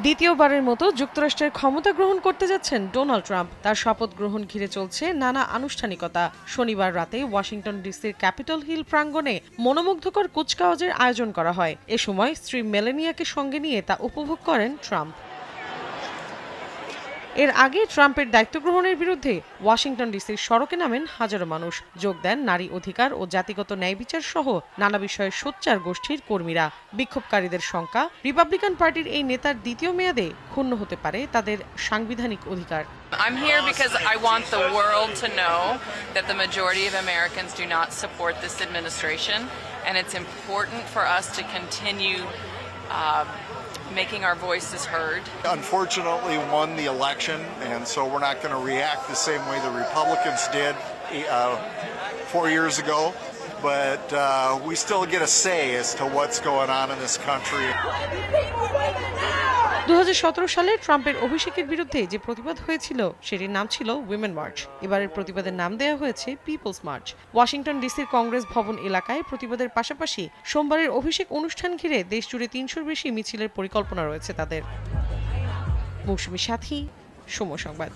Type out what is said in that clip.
দ্বিতীয়বারের মতো যুক্তরাষ্ট্রের ক্ষমতা গ্রহণ করতে যাচ্ছেন ডোনাল্ড ট্রাম্প। তার শপথ গ্রহণ ঘিরে চলছে নানা আনুষ্ঠানিকতা। শনিবার রাতে ওয়াশিংটন ডিসির ক্যাপিটল হিল প্রাঙ্গণে মনোমুগ্ধকর কুচকাওয়াজের আয়োজন করা হয়। এ সময় স্ত্রী মেলেনিয়াকে সঙ্গে নিয়ে তা উপভোগ করেন ট্রাম্প। এর আগে ট্রাম্পের দায়িত্ব গ্রহণের বিরুদ্ধে ওয়াশিংটন ডিসির সড়কে নামেন হাজারো মানুষ। যোগ দেন নারী অধিকার ও জাতিগত ন্যায় বিচার সহ নানা বিষয়ে সোচ্চার গোষ্ঠীর কর্মীরা। বিক্ষোভকারীদের শঙ্কা রিপাবলিকান পার্টির এই নেতার দ্বিতীয় মেয়াদে ক্ষুণ্ণ হতে পারে তাদের সাংবিধানিক অধিকার। I'm here because I want the world to know that the majority of Americans do not support this administration, and it's important for us to continue uh, making our voices heard. unfortunately won the election, and so we're not going to react the same way the Republicans did uh, four years ago. But uh, we still get a say as to what's going on in this country. দুহাজার সতেরো সালে ট্রাম্পের অভিষেকের বিরুদ্ধে যে প্রতিবাদ হয়েছিল, সেটির নাম ছিল উইমেন মার্চ এবারের প্রতিবাদের নাম দেওয়া হয়েছে পিপলস মার্চ ওয়াশিংটন ডিসির কংগ্রেস ভবন এলাকায় প্রতিবাদের পাশাপাশি সোমবারের অভিষেক অনুষ্ঠান ঘিরে দেশজুড়ে তিনশোর বেশি মিছিলের পরিকল্পনা রয়েছে তাদের। মৌসুমী সাথী, সময় সংবাদ।